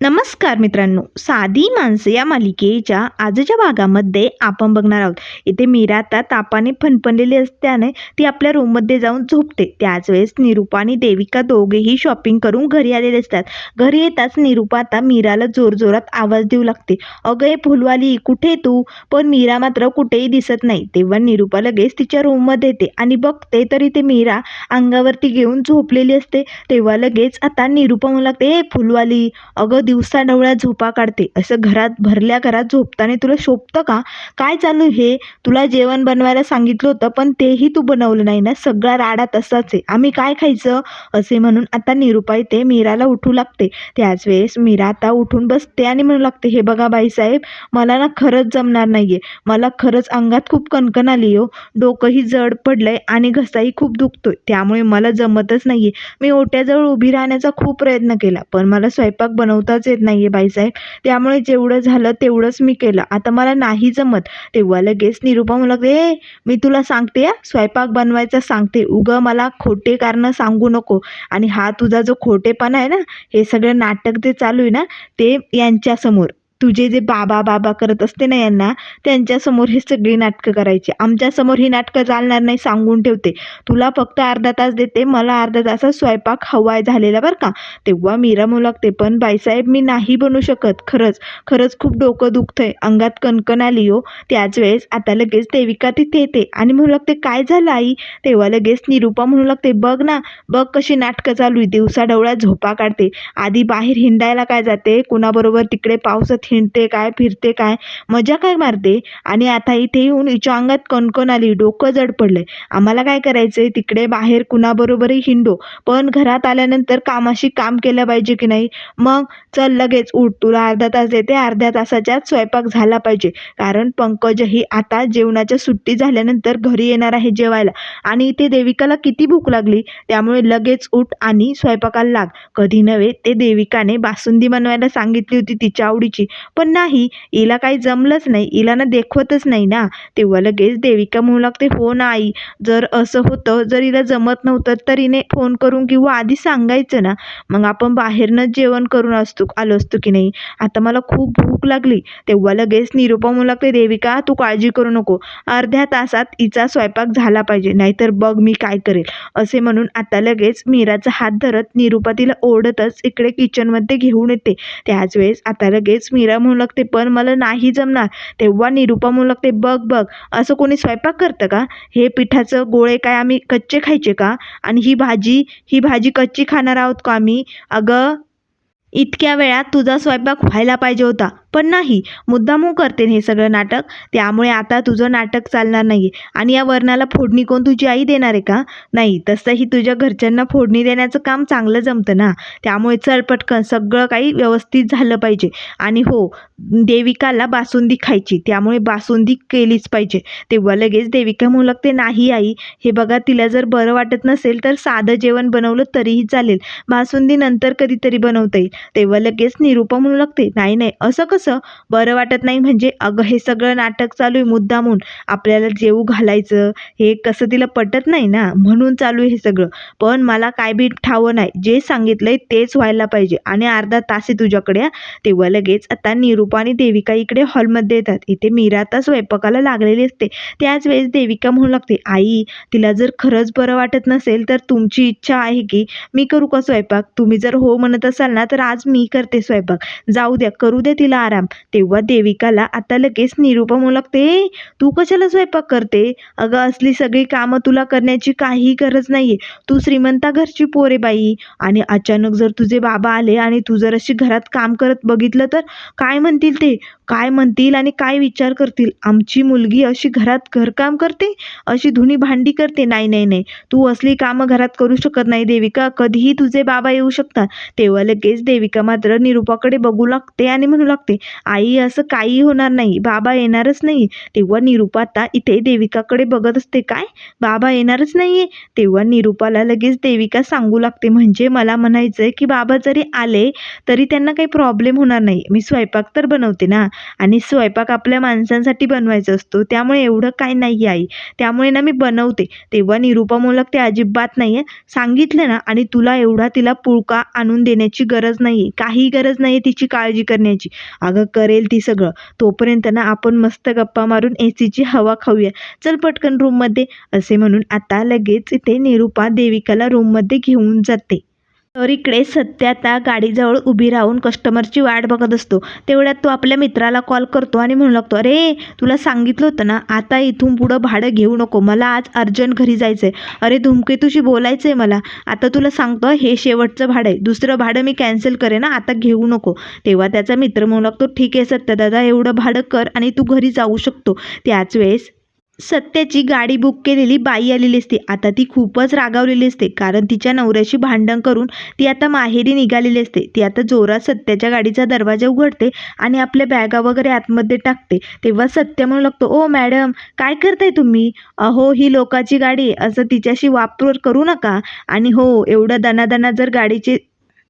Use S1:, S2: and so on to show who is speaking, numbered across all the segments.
S1: नमस्कार मित्रांनो. साधी माणसं या मालिकेच्या आजच्या भागामध्ये आपण बघणार आहोत. इथे मीरा आता तापाने फणफणलेली असल्याने ती आपल्या रूममध्ये जाऊन झोपते. त्याच वेळेस निरूपा आणि देविका दोघेही शॉपिंग करून घरी आलेले असतात. घरी येताच निरूपा आता मीराला जोरजोरात आवाज देऊ लागते. अगं हे फुलवाली कुठे तू? पण मीरा मात्र कुठेही दिसत नाही. तेव्हा निरूपा लगेच तिच्या रूममध्ये येते आणि बघते तर इथे मीरा अंगावरती घेऊन झोपलेली असते. तेव्हा लगेच आता निरूपा म्हणू लागते हे फुलवाली अगं दिवसा डवळ्या झोपा काढते. असं घरात भरल्या घरात झोपताना तुला शोभतं का? काय चालू हे तुला जेवण बनवायला सांगितलं होतं पण तेही तू बनवलं नाही ना? सगळा राडा तसाच आहे. आम्ही काय खायचं? असे म्हणून आता निरुपाई ते मीराला उठू लागते. त्याच वेळेस मीरा आता उठून बसते आणि म्हणू लागते हे बघा बाईसाहेब मला ना खरंच जमणार नाहीये. मला खरंच अंगात खूप कणकण आली हो. डोकंही जड पडलंय आणि घसाही खूप दुखतोय. त्यामुळे मला जमतच नाहीये. मी ओट्याजवळ उभी राहण्याचा खूप प्रयत्न केला पण मला स्वयंपाक बनवताच येत नाहीये बाईसाहेब त्यामुळे जेवढं झालं तेवढंच मी केलं. आता मला नाही जमत. तेव्हा लगेच निरूपा म्हणू लागते ए मी तुला सांगते हा, स्वयंपाक बनवायचा सांगते. उगं मला खोटे कारणं सांगू नको. आणि हा तुझा जो खोटेपणा आहे ना हे सगळं नाटक जे चालू आहे ना ते यांच्यासमोर. तुझे जे बाबा बाबा करत असते ना यांना त्यांच्यासमोर हे सगळी नाटकं करायची. आमच्यासमोर ही नाटकं चालणार नाही सांगून ठेवते. तुला फक्त अर्धा तास देते मला अर्धा तासात स्वयंपाक हवाय झालेला बरं का. तेव्हा मीरा म्हणू लागते पण बाईसाहेब मी नाही बनू शकत खरंच. खरंच खूप डोकं दुखतंय. अंगात कणकण आली हो. त्याच वेळेस आता लगेच देविका तिथे येते. आणि म्हणू लागते काय झालं आई? तेव्हा लगेच निरूपा म्हणू लागते बघ ना बघ कशी नाटकं चालू आहे. दिवसा डवळ्यात झोपा काढते. आधी बाहेर हिंडायला काय जाते? कुणाबरोबर तिकडे पावसात हिंडते काय फिरते काय मजा काय मारते? आणि आता इथे येऊन हिच्या अंगात कणकण आली डोकं जड पडलंय. आम्हाला काय करायचंय? तिकडे बाहेर कुणाबरोबरही हिंडो. पण घरात आल्यानंतर कामाशी काम केलं पाहिजे की नाही? मग चल लगेच उठ तुला अर्धा तास देते अर्ध्या तासाच्यात स्वयंपाक झाला पाहिजे. कारण पंकजही आता जेवणाच्या सुट्टी झाल्यानंतर घरी येणार आहे जेवायला. आणि इथे देविकाला किती भूक लागली? त्यामुळे लगेच उठ आणि स्वयंपाकाला लाग. कधी नव्हे ते देविकाने बासुंदी बनवायला सांगितली होती तिच्या आवडीची. पण नाही हिला काही जमलंच नाही हिला ना देखवतच नाही ना. तेव्हा लगेच देविका म्हणू लागते हो ना आई जर असं होतं जर हिला जमत नव्हतं तर हिने फोन करून किंवा आधी सांगायचं ना. मग आपण बाहेरनंच जेवण करून असतो आलो असतो की नाही? आता मला खूप भूक लागली. तेव्हा लगेच निरूपा म्हणू लागते देविका तू काळजी करू नको. अर्ध्या तासात हिचा स्वयंपाक झाला पाहिजे नाहीतर बघ मी काय करेल. असे म्हणून आता लगेच मीराचा हात धरत निरूपा तिला ओढतच इकडे किचनमध्ये घेऊन येते. त्याच वेळेस आता लगेच मीरा म्हणू लागते पण मला नाही जमणार. तेव्हा निरूपा म्हणू लागते बघ बघ. असं कोणी स्वयंपाक करतं का? हे पिठाचं गोळे काय आम्ही कच्चे खायचे का? आणि ही भाजी ही भाजी कच्ची खाणार आहोत का आम्ही? अगं इतक्या वेळात तुझा स्वयंपाक व्हायला पाहिजे होता. पण नाही मुद्दामू करते हे सगळं नाटक. त्यामुळे आता तुझं नाटक चालणार नाही आणि या वर्णाला फोडणी कोण तुझी आई देणार आहे का? नाही तसंही तुझ्या घरच्यांना फोडणी देण्याचं काम चांगलं जमतं ना. त्यामुळे चल पटकन सगळं काही व्यवस्थित झालं पाहिजे. आणि हो देविकाला बासुंदी खायची. त्यामुळे बासुंदी केलीच पाहिजे. तेव्हा लगेच देविका म्हणू लागते नाही आई हे बघा तिला जर बरं वाटत नसेल तर साधं जेवण बनवलं तरीही चालेल. बासुंदी नंतर कधीतरी बनवता येईल. तेव्हा लगेच निरूपा म्हणू लागते नाही नाही असं कसं बरं वाटत नाही. म्हणजे अगं हे सगळं नाटक चालू आहे मुद्दामून. आपल्याला जेवू घालायचं हे कसं तिला पटत नाही ना? म्हणून चालू आहे हे सगळं. पण मला काय बी ठावं नाही. जे सांगितलंय तेच व्हायला पाहिजे. आणि अर्धा तास आहे तुझ्याकडे तेव्हा लगेच आता निरूपा आणि देविका इकडे हॉलमध्ये येतात. इथे मीरा आता स्वयंपाकाला लागलेली असते. त्याच वेळेस देविका म्हणू लागते आई तिला जर खरंच बरं वाटत नसेल तर तुमची इच्छा आहे की मी करू का स्वयंपाक? तुम्ही जर हो म्हणत असाल ना तर आज मी करते स्वयंपाक. जाऊ द्या करू द्या तिला आराम. तेव्हा देविकाला आता लगेच निरूपा लागते तू कशाला स्वयंपाक करते? अगं असली सगळी कामं तुला करण्याची काही गरज नाहीये. तू श्रीमंता घरची पोरे बाई. आणि अचानक जर तुझे बाबा आले आणि तू जर अशी घरात काम करत बघितलं तर काय म्हणतील ते? काय म्हणतील आणि काय विचार करतील? आमची मुलगी अशी घरात घरकाम करते अशी धुणी भांडी करते. नाही नाही नाही. तू असली कामं घरात करू शकत नाही देविका. कधीही तुझे बाबा येऊ शकतात. तेव्हा लगेच देविका मात्र निरूपाकडे बघू लागते आणि म्हणू लागते आई असं काही होणार नाही. बाबा येणारच नाही. तेव्हा निरूपा आता इथे देविकाकडे बघत असते काय? बाबा येणारच नाहीये. तेव्हा निरूपाला लगेच देविका सांगू लागते म्हणजे मला म्हणायचंय की बाबा जरी आले तरी त्यांना काही प्रॉब्लेम होणार नाही. मी स्वयंपाक तर बनवते ना. आणि स्वयंपाक आपल्या माणसांसाठी बनवायचा असतो. त्यामुळे एवढं काय नाही आई. त्यामुळे ना मी बनवते. तेव्हा निरुपा म्हणू ते अजिबात नाही आहे सांगितलं ना आणि तुला एवढा तिला पुळका आणून देण्याची गरज नाही आहे काही गरज नाही आहे तिची काळजी करण्याची. अगं करेल ती सगळं. तोपर्यंत ना आपण मस्त गप्पा मारून ए सीची हवा खाऊया. चल पटकन रूममध्ये असे म्हणून आता लगेच इथे निरुपा देविकाला रूममध्ये घेऊन जाते. तर इकडे सत्या आता गाडीजवळ उभी राहून कस्टमरची वाट बघत असतो. तेवढ्यात तो आपल्या मित्राला कॉल करतो आणि म्हणू लागतो अरे तुला सांगितलं होतं ना आता इथून पुढं भाडं घेऊ नको मला आज अर्जंट घरी जायचं आहे अरे धुमकेतूशी बोलायचं आहे मला. आता तुला सांगतो हे शेवटचं भाडं आहे. दुसरं भाडं मी कॅन्सल करे ना आता घेऊ नको. तेव्हा त्याचा मित्र म्हणू लागतो ठीक आहे सत्य दादा एवढं भाडं कर आणि तू घरी जाऊ शकतो. त्याच वेळेस सत्याची गाडी बुक केलेली बाई आलेली असते. आता ती खूपच रागावलेली असते. कारण तिच्या नवऱ्याशी भांडण करून ती आता माहेरी निघालेली असते. ती आता जोरात सत्याच्या गाडीचा दरवाजा उघडते आणि आपल्या बॅगा वगैरे आतमध्ये टाकते. तेव्हा सत्य म्हणू लागतो ओ मॅडम काय करताय तुम्ही? अहो ही लोकाची गाडी असं तिच्याशी वापर करू नका. आणि हो एवढं दणादणा जर गाडीचे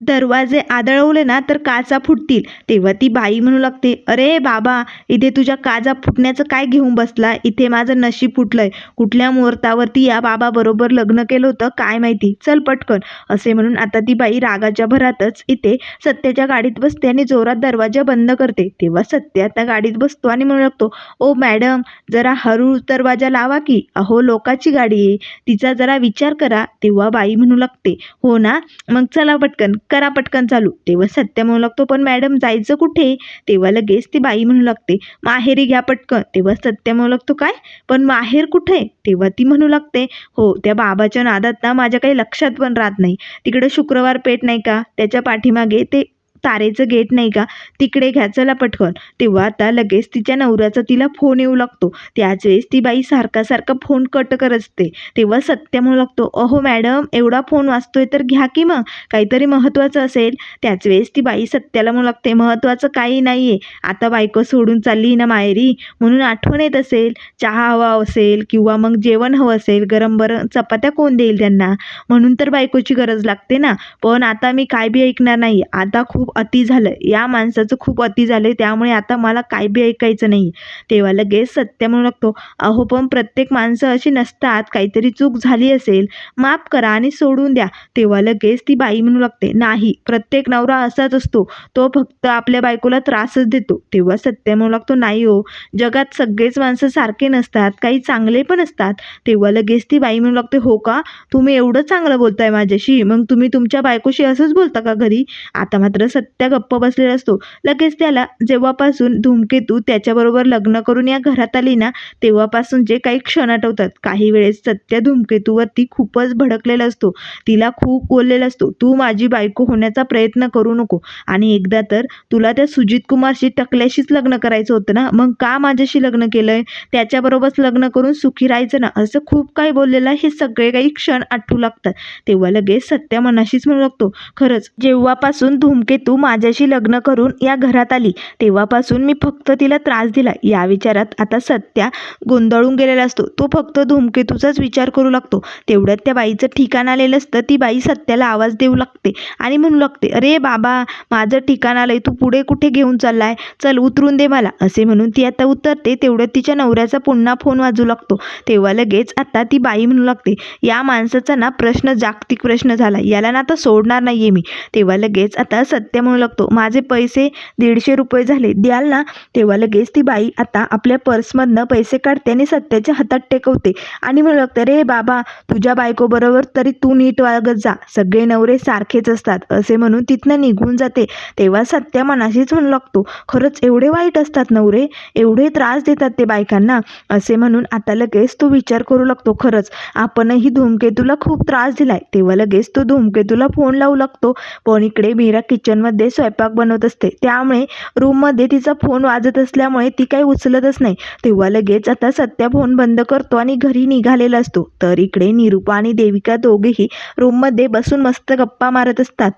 S1: दरवाजे आदळवले ना तर काचा फुटतील. तेव्हा ती बाई म्हणू लागते अरे बाबा इथे तुझ्या काचा फुटण्याचं काय घेऊन बसला? इथे माझं नशीब फुटलंय. कुठल्या मुहूर्तावरती या बाबाबरोबर लग्न केलं होतं काय माहिती? चल पटकन. असे म्हणून आता ती बाई रागाच्या भरातच इथे सत्याच्या गाडीत बसते आणि जोरात दरवाजा बंद करते. तेव्हा सत्य आता गाडीत बसतो आणि म्हणू लागतो ओ मॅडम जरा हळू दरवाजा लावा की. अहो लोकाची गाडी आहे. तिचा जरा विचार करा. तेव्हा बाई म्हणू लागते हो ना? मग चला पटकन. करा पटकन चालू. तेव्हा सत्य म्हणू लागतो पण मॅडम जायचं कुठे? तेव्हा लगेच ती बाई म्हणू लागते माहेरी घ्या पटकन. तेव्हा सत्य म्हणू लागतो काय? पण माहेर कुठे? तेव्हा ती म्हणू लागते हो त्या बाबाच्या नादात ना माझ्या काही लक्षात पण राहत नाही. तिकडे शुक्रवार पेठ नाही का? त्याच्या पाठीमागे ते तारेचं गेट नाही का? तिकडे घ्या चला पटकन. तेव्हा आता लगेच तिच्या नवऱ्याचा तिला फोन येऊ लागतो. त्याच वेळेस ती बाई सारखा सारखा फोन कट करत असते. तेव्हा सत्य म्हणू लागतो अहो मॅडम एवढा फोन वाचतोय तर घ्या की मग? काहीतरी महत्त्वाचं असेल. त्याच वेळेस ती बाई सत्याला म्हणू लागते महत्त्वाचं काही नाही आहे आता बायको सोडून चालली ना मायरी म्हणून आठवण येत असेल. चहा हवा असेल किंवा मग जेवण हवं असेल गरम बरं चपात्या कोण देईल त्यांना? म्हणून तर बायकोची गरज लागते ना. पण आता मी काय बी ऐकणार नाही. आता खूप अति झालं. या माणसाचं खूप अति झालं त्यामुळे आता मला काय बी ऐकायचं नाही. तेव्हा लगेच सत्य म्हणू लागतो. अहो पण प्रत्येक माणसं अशी नसतात. काहीतरी चूक झाली असेल माफ करा आणि सोडून द्या. तेव्हा लगेच ती बाई म्हणू लागते. नाही प्रत्येक नवरा असाच असतो. तो फक्त आपल्या बायकोला त्रासच देतो. तेव्हा सत्य म्हणू लागतो नाही हो जगात सगळेच माणसं सारखे नसतात. काही चांगले पण असतात. तेव्हा लगेच ती बाई म्हणू लागते हो का? तुम्ही एवढं चांगलं बोलताय माझ्याशी. मग तुम्ही तुमच्या बायकोशी असंच बोलता का घरी? आता मात्र सत्य गप्प बसलेला असतो. लगेच त्याला जेव्हापासून धूमकेतू त्याच्याबरोबर लग्न करून या घरात आली ना तेव्हापासून जे काही क्षण आठवतात. काही वेळेस सत्य धूमकेतूवरती खूपच भडकलेला असतो. तिला खूप बोललेला असतो तू माझी बायको होण्याचा प्रयत्न करू नको. आणि एकदा तर तुला त्या सुजित कुमारशी टकल्याशीच लग्न करायचं होतं ना मग का माझ्याशी लग्न केलंय? त्याच्याबरोबरच लग्न करून सुखी राहायचं ना? असं खूप काही बोललेलं हे सगळे काही क्षण आठवू लागतात. तेव्हा लगेच सत्या मनाशीच म्हणू लागतो खरंच जेव्हापासून धूमकेतू तू माझ्याशी लग्न करून या घरात आली. तेव्हापासून मी फक्त तिला त्रास दिला. या विचारात आता सत्या गोंधळून गेलेला असतो. तो फक्त धूमकेतूचाच विचार करू लागतो. तेवढ्यात त्या बाईचं ठिकाण आलेलं असतं. ती बाई सत्याला आवाज देऊ लागते आणि म्हणू लागते अरे बाबा माझं ठिकाण आलंय. तू पुढे कुठे घेऊन चाललाय? चल उतरून दे मला. असे म्हणून ती आता उतरते. तेवढ्यात तिच्या नवऱ्याचा पुन्हा फोन वाजू लागतो. तेव्हा लगेच आता ती बाई म्हणू लागते या माणसाचा ना प्रश्न जागतिक प्रश्न झाला. याला ना आता सोडणार नाहीये मी. तेव्हा लगेच आता सत्य म्हणू लागतो माझे पैसे दीडशे रुपये झाले द्याल ना? तेव्हा लगेच ती बाई आता आपल्या पर्समधनं पैसे काढते आणि सत्याच्या हातात टेकवते. आणि म्हणू लागते रे बाबा तुझ्या बायकोबरोबर तरी तू नीट वागत जा. सगळे नवरे सारखेच असतात. असे म्हणून तिथनं निघून जाते. तेव्हा सत्या मनाशीच म्हणू लागतो खरंच एवढे वाईट असतात नवरे एवढे त्रास देतात ते बायकांना. असे म्हणून आता लगेच तो विचार करू लागतो खरंच आपणही धूमकेतूला खूप त्रास दिलाय. तेव्हा लगेच तो धूमकेतूला फोन लावू लागतो. पण इकडे मीरा किचनमध्ये स्वयंपाक बनवत असते. त्यामुळे रूममध्ये तिचा फोन वाजत असल्यामुळे ती काही उचलतच नाही. तेव्हा लगेच आता सत्या फोन बंद करतो आणि घरी निघालेला असतो. तर इकडे निरुपा आणि देविका दोघेही रूममध्ये बसून मस्त गप्पा मारत असतात.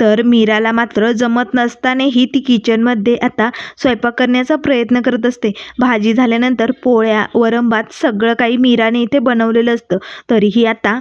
S1: तर मीराला मात्र जमत नसतानाही ती किचनमध्ये आता स्वयंपाक करण्याचा प्रयत्न करत असते. भाजी झाल्यानंतर पोळ्या वरंभात सगळं काही मीराने इथे बनवलेलं असतं. तरीही आता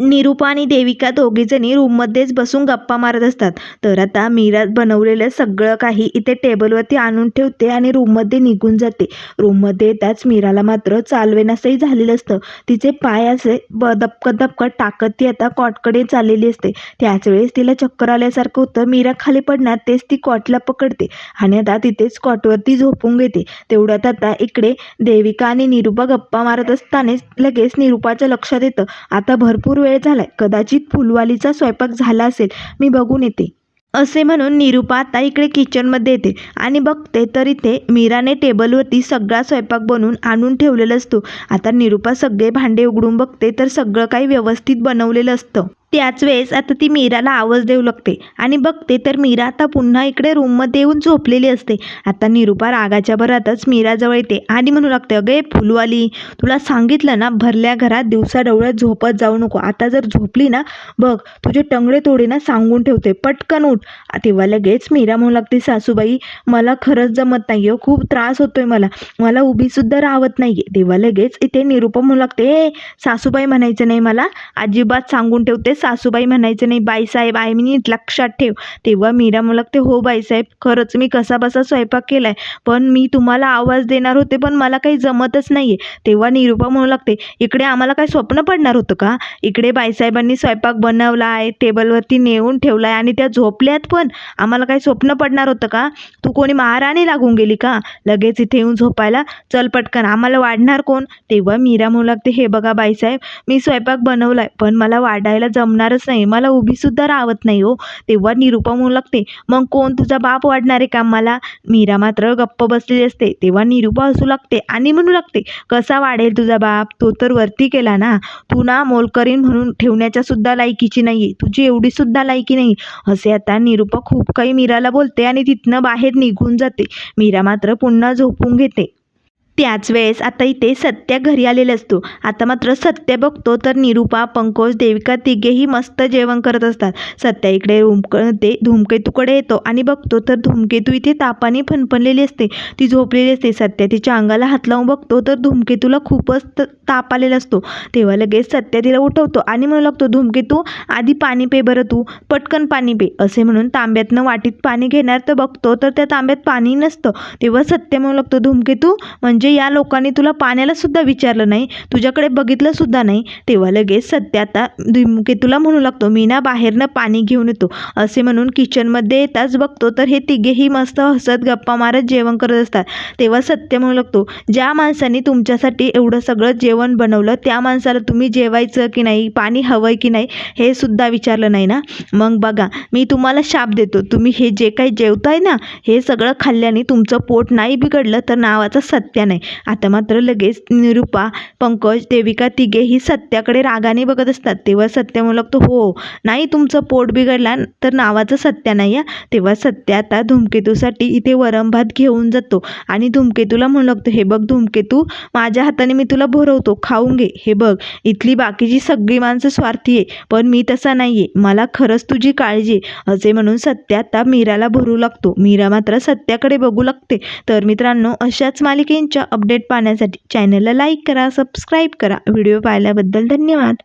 S1: निरूपा आणि देविका दोघीजणी रूममध्येच बसून गप्पा मारत असतात. तर आता मीरा बनवलेलं सगळं काही इथे टेबलवरती आणून ठेवते आणि रूममध्ये निघून जाते. रूममध्ये येताच मीराला मात्र चालवेनासही झालेलं असतं. तिचे पाय असे ब दपकत दपकत टाकत ती आता कॉटकडे चाललेली असते. त्याच वेळेस तिला चक्कर आल्यासारखं होतं. मीरा खाली पडणार तेच ती कॉटला पकडते आणि आता तिथेच कॉटवरती झोपून घेते. तेवढ्यात आता इकडे देविका आणि निरूपा गप्पा मारत असतानाच लगेच निरूपाच्या लक्षात येतं. आता भरपूर वेळ झालाय. कदाचित फुलवालीचा स्वयंपाक झाला असेल मी बघून येते. असे म्हणून निरूपा आता इकडे किचनमध्ये येते आणि बघते तर इथे मीराने टेबलवरती सगळा स्वयंपाक बनवून आणून ठेवलेला असतो. आता निरूपा सगळे भांडे उघडून बघते तर सगळं काही व्यवस्थित बनवलेलं असतं. त्याच वेळेस आता ती मीराला आवाज देऊ लागते आणि बघते तर मीरा आता पुन्हा इकडे रूममध्ये येऊन झोपलेली असते. आता निरुपा रागाच्या भरातच मीराजवळ येते आणि म्हणू लागते अगे फुलवाली तुला सांगितलं ना भरल्या घरात दिवसा डवळ्यात झोपत जाऊ नको. आता जर झोपली ना बघ तुझे टंगडे तोडे ना सांगून ठेवते. पटकन उठ. तेव्हा लगेच मीरा म्हणू लागते सासूबाई मला खरंच जमत नाही हो खूप त्रास होतोय मला. मला उभीसुद्धा राहत नाही आहे तेव्हा लगेच इथे निरुपा म्हणू लागते ए सासूबाई म्हणायचं नाही मला. अजिबात सांगून ठेवते सासूबाई म्हणायचं नाही बाईसाहेब आहे मी लक्षात ठेव. तेव्हा मीरा म्हणू ते हो बाईसाहेब खरंच मी कसा बसा स्वयंपाक केला आहे पण मी तुम्हाला आवाज देणार होते पण मला काही जमतच नाही आहे तेव्हा निरूपा म्हणू लागते इकडे आम्हाला काय स्वप्न पडणार होतं का? इकडे बाईसाहेबांनी स्वयंपाक बनवला आहे टेबलवरती नेऊन ठेवला आहे आणि त्या झोपल्यात पण आम्हाला काय स्वप्न पडणार होतं का? तू कोणी महाराणी लागून गेली का? लगेच इथे येऊन झोपायला चल पटकन आम्हाला वाढणार कोण? तेव्हा मीरा म्हणू लागते हे बघा बाईसाहेब मी स्वयंपाक बनवला आहे पण मला वाढायला जम जमणारच नाही. मला उभीसुद्धा राहत नाही हो. तेव्हा निरुपा म्हणू लागते मग कोण तुझा बाप वाढणार आहे का मला? मीरा मात्र गप्प बसलेली असते. तेव्हा निरुपा हसू लागते आणि म्हणू लागते कसा वाढेल तुझा बाप? तो तर वरती केला ना. तू ना मोलकरीण म्हणून ठेवण्याच्या सुद्धा लायकीची नाही तुझी एवढी सुद्धा लायकी नाही. असे आता निरुपा खूप काही मीराला बोलते आणि तिथनं बाहेर निघून जाते. मीरा मात्र पुन्हा झोपून घेते. त्याच वेळेस आता इथे सत्या घरी आलेला असतो. आता मात्र सत्य बघतो तर निरूपा पंकज देविका तिघेही मस्त जेवण करत असतात. सत्या इकडे रूमकडे धूमकेतूकडे येतो आणि बघतो तर धूमकेतू इथे तापाने फणफणलेली असते. ती झोपलेली असते. सत्या तिच्या अंगाला हात लावून बघतो तर धूमकेतूला खूपच त- ताप आलेला असतो. तेव्हा लगेच सत्या तिला उठवतो आणि म्हणू लागतो धूमकेतू आधी पाणी पे बरं तू. पटकन पाणी पे. असे म्हणून तांब्यातनं वाटीत पाणी घेणार तर बघतो तर त्या तांब्यात पाणी नसतं. तेव्हा सत्य म्हणू लागतो धूमकेतू म्हणजे म्हणजे या लोकांनी तुला पाण्याला सुद्धा विचारलं नाही तुझ्याकडे बघितलं सुद्धा नाही. तेव्हा लगेच सत्य आता धूमकेतूला म्हणू लागतो मी ना बाहेरनं पाणी घेऊन येतो. असे म्हणून किचनमध्ये येताच बघतो तर हे तिघेही मस्त हसत गप्पा मारत जेवण करत असतात. तेव्हा सत्य म्हणू लागतो ज्या माणसाने तुमच्यासाठी एवढं सगळं जेवण बनवलं त्या माणसाला तुम्ही जेवायचं की नाही पाणी हवं की नाही हे सुद्धा विचारलं नाही ना? मग बघा मी तुम्हाला शाप देतो. तुम्ही हे जे काही जेवताय ना हे सगळं खाल्ल्याने तुमचं पोट नाही बिघडलं तर नावाचं सत्य नाही. आता मात्र लगेच निरूपा पंकज देविका तिघेही सत्याकडे रागाने बघत असतात. तेव्हा सत्य म्हणू लागतो हो नाही तुमचं पोट बिघडला तर नावाचं सत्य नाही तेव्हा सत्य आता धूमकेतूसाठी इथे वरमभात घेऊन जातो आणि धूमकेतूला म्हणू लागतो हे बघ धूमकेतू माझ्या हाताने मी तुला भरवतो खाऊन घे. हे बघ इथली बाकीची सगळी माणसं स्वार्थी आहे पण मी तसा नाही आहे मला खरंच तुझी काळजी आहे. असे म्हणून सत्य आता मीराला भरू लागतो. मीरा मात्र सत्याकडे बघू लागते. तर मित्रांनो अशाच मालिकेंच्या अपडेट पाहण्यासाठी चॅनलला लाईक करा सबस्क्राईब करा. व्हिडिओ पाहिल्याबद्दल धन्यवाद.